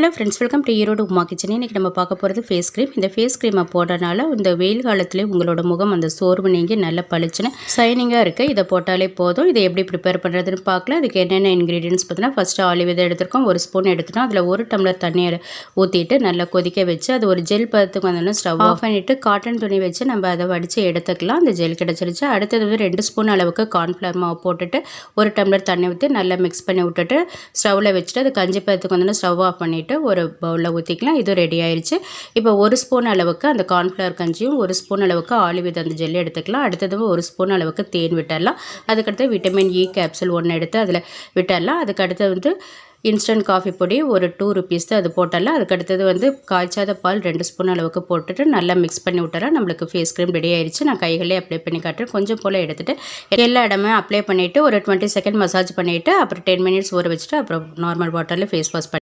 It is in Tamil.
Hello friends welcome to Erode Uma kitchen இன்றைக்கி நம்ம பார்க்க போகிறது ஃபேஸ் க்ரீம் இந்த ஃபேஸ் க்ரீமை போடுறதுனால இந்த வெயில் காலத்துலேயே உங்களோட முகம் அந்த சோர்வு நீங்கி நல்லா பளிச்சுன்னு ஷைனிங்காக இருக்குது இதை போட்டாலே போதும். இதை எப்படி ப்ரிப்பேர் பண்ணுறதுன்னு பார்க்கலாம். அதுக்கு என்னென்ன இன்க்ரீடியன்ஸ் பார்த்தீங்கன்னா ஃபஸ்ட்டு ஆலிவ் இதை எடுத்துருக்கோம். ஒரு ஸ்பூன் எடுத்துட்டோம். அதில் ஒரு டம்ளர் தண்ணியை ஊற்றிட்டு நல்லா கொதிக்க வச்சு அது ஒரு ஜெல் பதத்துக்கு வந்தோன்னா ஸ்டவ் ஆஃப் பண்ணிவிட்டு காட்டன் துணி வச்சு நம்ம அதை வடித்து எடுத்துக்கலாம். அந்த ஜெல் கிடச்சிருச்சு. அடுத்தது வந்து ரெண்டு ஸ்பூன் அளவுக்கு கார்ன்ஃப்ளவர் மாவு போட்டுட்டு ஒரு டம்ளர் தண்ணி ஊற்றி நல்லா மிக்ஸ் பண்ணி விட்டுட்டு ஸ்டவ்வில் வச்சுட்டு அது கஞ்சி பதத்துக்கு வந்தோன்னா ஸ்டவ் ஆஃப் பண்ணிவிட்டு ஒரு பவுலில் ஊற்றிக்கலாம் இது ரெடி ஆயிடுச்சு இப்போ ஒரு ஸ்பூன் அளவுக்கு அந்த கார்ன்ஃப்ளவர் கஞ்சியும் ஒரு ஸ்பூன் அளவுக்கு ஆலிவித் அந்த ஜெல்லி எடுத்துக்கலாம். அடுத்தது ஒரு ஸ்பூன் அளவுக்கு தேன் விட்டுடலாம். அதுக்கடுத்து விட்டமின் இ கேப்சூல் ஒன்று எடுத்து அதில் விட்டுடலாம். அதுக்கடுத்து வந்து இன்ஸ்டன்ட் காஃபி பொடி ஒரு டூ ருபீஸ் அது போட்டலாம் அதுக்கு அடுத்தது வந்து காய்ச்சாத பால் ரெண்டு ஸ்பூன் அளவுக்கு போட்டுட்டு நல்லா மிக்ஸ் பண்ணி விட்டுறேன் நம்மளுக்கு ஃபேஸ் க்ரீம் ரெடி ஆயிடுச்சு நான் கைகளே அப்ளை பண்ணி காட்டுறேன். கொஞ்சம் போல் எடுத்துகிட்டு எல்லா இடமே அப்ளை பண்ணிவிட்டு ஒரு டுவெண்ட்டி செகண்ட் மசாஜ் பண்ணிவிட்டு அப்புறம் டென் மினிட்ஸ் ஊற வச்சுட்டு அப்புறம் நார்மல் வாட்டரில் ஃபேஸ் வாஷ் பண்ணி